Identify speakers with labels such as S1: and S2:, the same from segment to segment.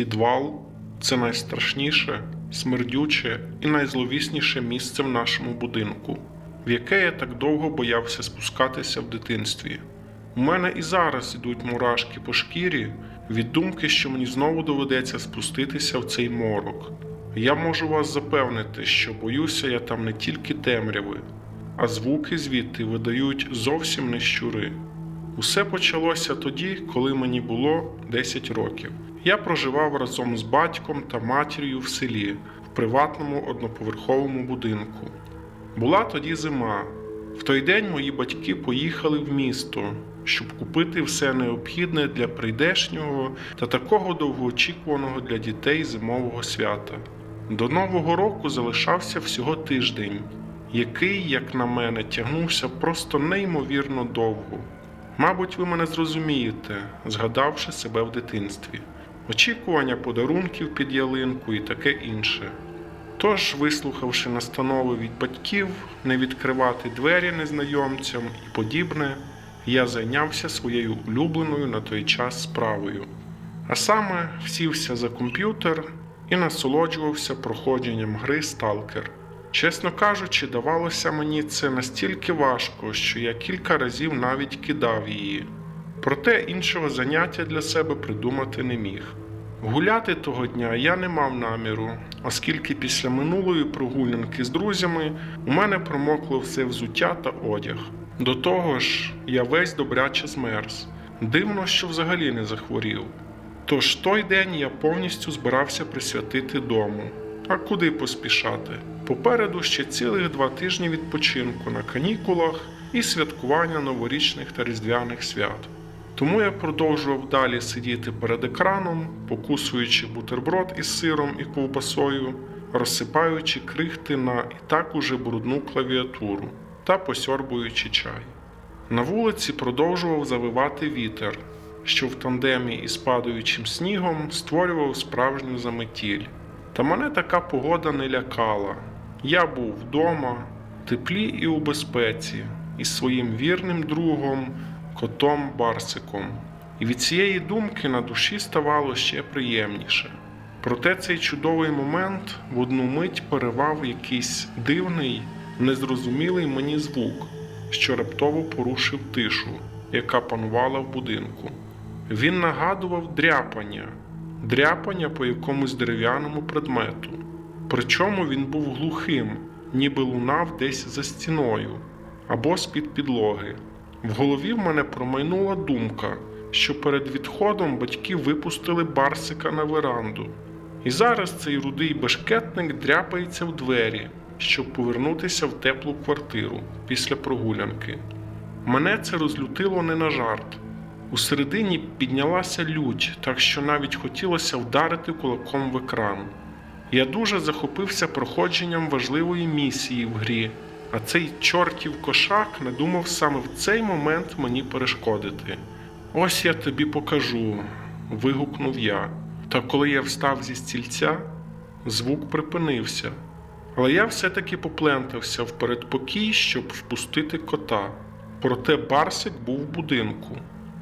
S1: Підвал це найстрашніше, смердюче і найзловісніше місце в нашому будинку, в яке я так довго боявся спускатися в дитинстві. У мене і зараз ідуть мурашки по шкірі від думки, що мені знову доведеться спуститися в цей морок. Я можу вас запевнити, що боюся я там не тільки темряви, а звуки звідти видають зовсім не щури. Усе почалося тоді, коли мені було 10 років. Я проживав разом з батьком та матір'ю в селі в приватному одноповерховому будинку. Була тоді зима. В той день мої батьки поїхали в місто, щоб купити все необхідне для прийдешнього та такого довгоочікуваного для дітей зимового свята. До Нового року залишався всього тиждень, який, як на мене, тягнувся просто неймовірно довго. Мабуть, ви мене зрозумієте, згадавши себе в дитинстві, очікування подарунків під ялинку і таке інше. Тож, вислухавши настанови від батьків не відкривати двері незнайомцям і подібне, я зайнявся своєю улюбленою на той час справою. А саме сівся за комп'ютер і насолоджувався проходженням гри Сталкер. Чесно кажучи, давалося мені це настільки важко, що я кілька разів навіть кидав її. Проте іншого заняття для себе придумати не міг. Гуляти того дня я не мав наміру, оскільки після минулої прогулянки з друзями у мене промокло все взуття та одяг. До того ж, я весь добряче змерз. Дивно, що взагалі не захворів. Тож той день я повністю збирався присвятити дому. А куди поспішати? Попереду ще цілих два тижні відпочинку на канікулах і святкування новорічних та різдвяних свят. Тому я продовжував далі сидіти перед екраном, покусуючи бутерброд із сиром і ковбасою, розсипаючи крихти на і так уже брудну клавіатуру та посьорбуючи чай. На вулиці продовжував завивати вітер, що в тандемі із падаючим снігом створював справжню заметіль. Та мене така погода не лякала. Я був вдома, в теплі і у безпеці, із своїм вірним другом, котом Барсиком. І від цієї думки на душі ставало ще приємніше. Проте цей чудовий момент в одну мить перервав якийсь дивний, незрозумілий мені звук, що раптово порушив тишу, яка панувала в будинку. Він нагадував дряпання, дряпання по якомусь дерев'яному предмету. Причому він був глухим, ніби лунав десь за стіною або з-під підлоги. В голові в мене промайнула думка, що перед відходом батьки випустили Барсика на веранду. І зараз цей рудий бешкетник дряпається в двері, щоб повернутися в теплу квартиру після прогулянки. Мене це розлютило не на жарт. Усередині піднялася лють, так що навіть хотілося вдарити кулаком в екран. Я дуже захопився проходженням важливої місії в грі, а цей чортів кошак не думав саме в цей момент мені перешкодити. Ось я тобі покажу. вигукнув я. Та коли я встав зі стільця, звук припинився. Але я все-таки поплентався в передпокій, щоб впустити кота. Проте Барсик був в будинку.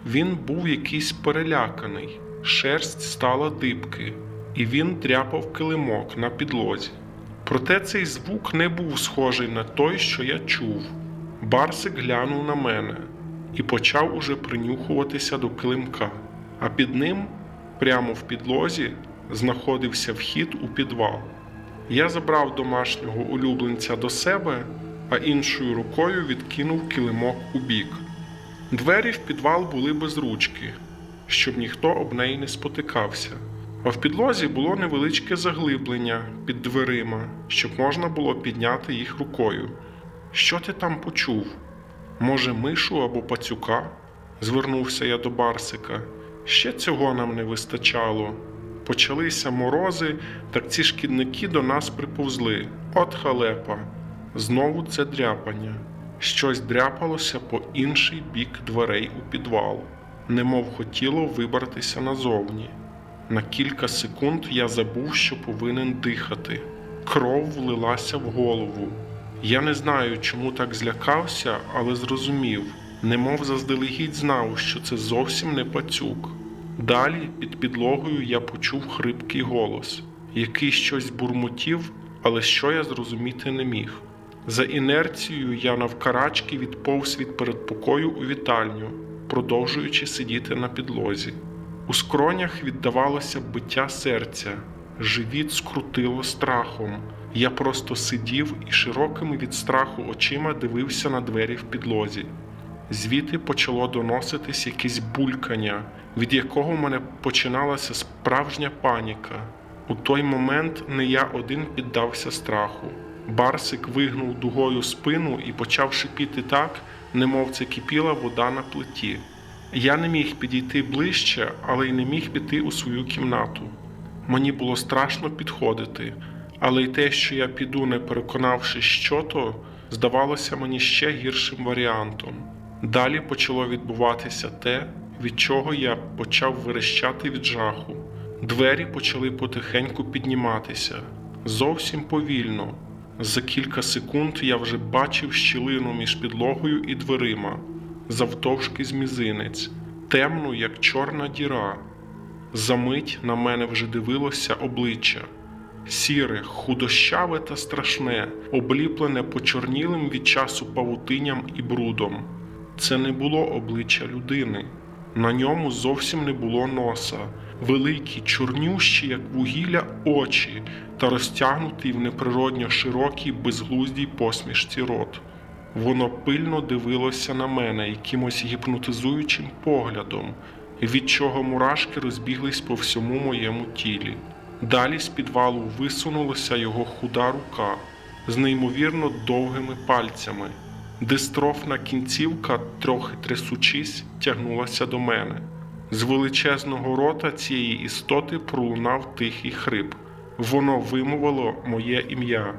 S1: Він був якийсь переляканий, шерсть стала дибки, і він дряпав килимок на підлозі. Проте цей звук не був схожий на той, що я чув. Барсик глянув на мене і почав уже принюхуватися до килимка, а під ним, прямо в підлозі, знаходився вхід у підвал. Я забрав домашнього улюбленця до себе, а іншою рукою відкинув килимок у бік. Двері в підвал були без ручки, щоб ніхто об неї не спотикався. А в підлозі було невеличке заглиблення під дверима, щоб можна було підняти їх рукою. Що ти там почув? Може, мишу або пацюка? звернувся я до Барсика. Ще цього нам не вистачало. Почалися морози, так ці шкідники до нас приповзли. От халепа. Знову це дряпання. Щось дряпалося по інший бік дверей у підвал, немов хотіло вибратися назовні. На кілька секунд я забув, що повинен дихати. Кров влилася в голову. Я не знаю, чому так злякався, але зрозумів, немов заздалегідь знав, що це зовсім не пацюк. Далі під підлогою я почув хрипкий голос, який щось бурмотів, але що я зрозуміти не міг. За інерцією я навкарачки відповз від передпокою у вітальню, продовжуючи сидіти на підлозі. У скронях віддавалося биття серця, живіт скрутило страхом. Я просто сидів і широкими від страху очима дивився на двері в підлозі. Звідти почало доноситись якесь булькання, від якого в мене починалася справжня паніка. У той момент не я один піддався страху. Барсик вигнув дугою спину і почав шипіти так, немов це кипіла вода на плиті. Я не міг підійти ближче, але й не міг піти у свою кімнату. Мені було страшно підходити, але й те, що я піду, не переконавши, що то, здавалося мені ще гіршим варіантом. Далі почало відбуватися те, від чого я почав верещати від жаху. Двері почали потихеньку підніматися, зовсім повільно. За кілька секунд я вже бачив щілину між підлогою і дверима, завтовшки з мізинець, темну, як чорна діра. Замить на мене вже дивилося обличчя. Сіре, худощаве та страшне, обліплене почорнілим від часу павутинням і брудом. Це не було обличчя людини. На ньому зовсім не було носа, великі, чорнющі, як вугілля, очі та розтягнутий в неприродньо широкій, безглуздій посмішці рот. Воно пильно дивилося на мене якимось гіпнотизуючим поглядом, від чого мурашки розбіглись по всьому моєму тілі. Далі з підвалу висунулася його худа рука з неймовірно довгими пальцями. Дистрофна кінцівка, трохи трясучись, тягнулася до мене. З величезного рота цієї істоти пролунав тихий хрип. Воно вимовило моє ім'я.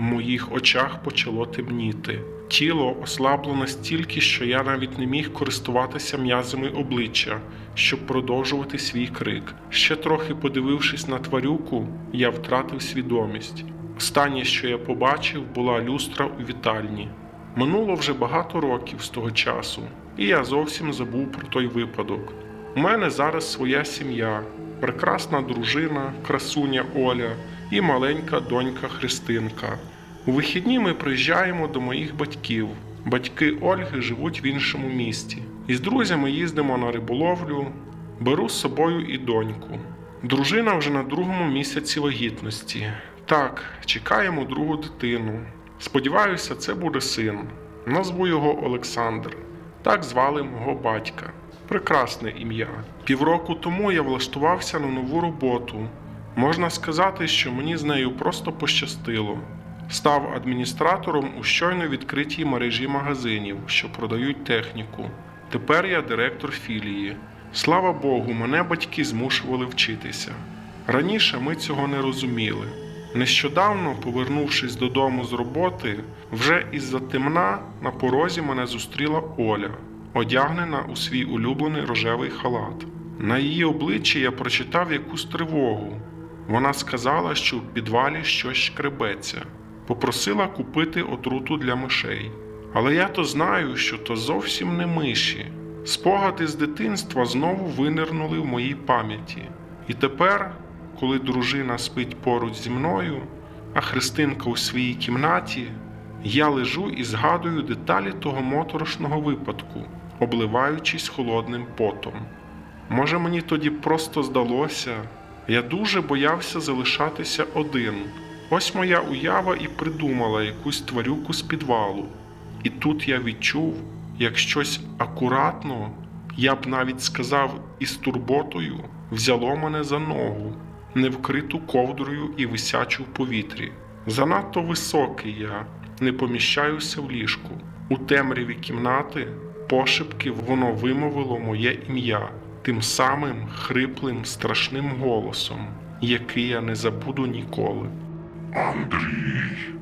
S1: В моїх очах почало темніти. Тіло ослабло настільки, що я навіть не міг користуватися м'язами обличчя, щоб продовжувати свій крик. Ще трохи подивившись на тварюку, я втратив свідомість. Останнє, що я побачив, була люстра у вітальні. Минуло вже багато років з того часу, і я зовсім забув про той випадок. У мене зараз своя сім'я, прекрасна дружина, красуня Оля і маленька донька Христинка. У вихідні ми приїжджаємо до моїх батьків. Батьки Ольги живуть в іншому місті. І з друзями їздимо на риболовлю, беру з собою і доньку. Дружина вже на другому місяці вагітності. Так, чекаємо другу дитину. Сподіваюся, це буде син. Назву його Олександр. Так звали мого батька. Прекрасне ім'я. Півроку тому я влаштувався на нову роботу. Можна сказати, що мені з нею просто пощастило. Став адміністратором у щойно відкритій мережі магазинів, що продають техніку. Тепер я директор філії. Слава Богу, мене батьки змушували вчитися. Раніше ми цього не розуміли. Нещодавно, повернувшись додому з роботи, вже із-за темна на порозі мене зустріла Оля, одягнена у свій улюблений рожевий халат. На її обличчі я прочитав якусь тривогу. Вона сказала, що в підвалі щось шкребеться, попросила купити отруту для мишей. Але я то знаю, що то зовсім не миші. Спогади з дитинства знову винирнули в моїй пам'яті. І тепер, коли дружина спить поруч зі мною, а Христинка у своїй кімнаті, я лежу і згадую деталі того моторошного випадку, обливаючись холодним потом. Може, мені тоді просто здалося, я дуже боявся залишатися один. Ось моя уява і придумала якусь тварюку з підвалу. І тут я відчув, як щось акуратно, я б навіть сказав, із турботою, взяло мене за ногу, не вкриту ковдрою і висячу в повітрі. Занадто високий я, не поміщаюся в ліжку. У темряві кімнати пошепки воно вимовило моє ім'я тим самим хриплим страшним голосом, який я не забуду ніколи.
S2: Андрій.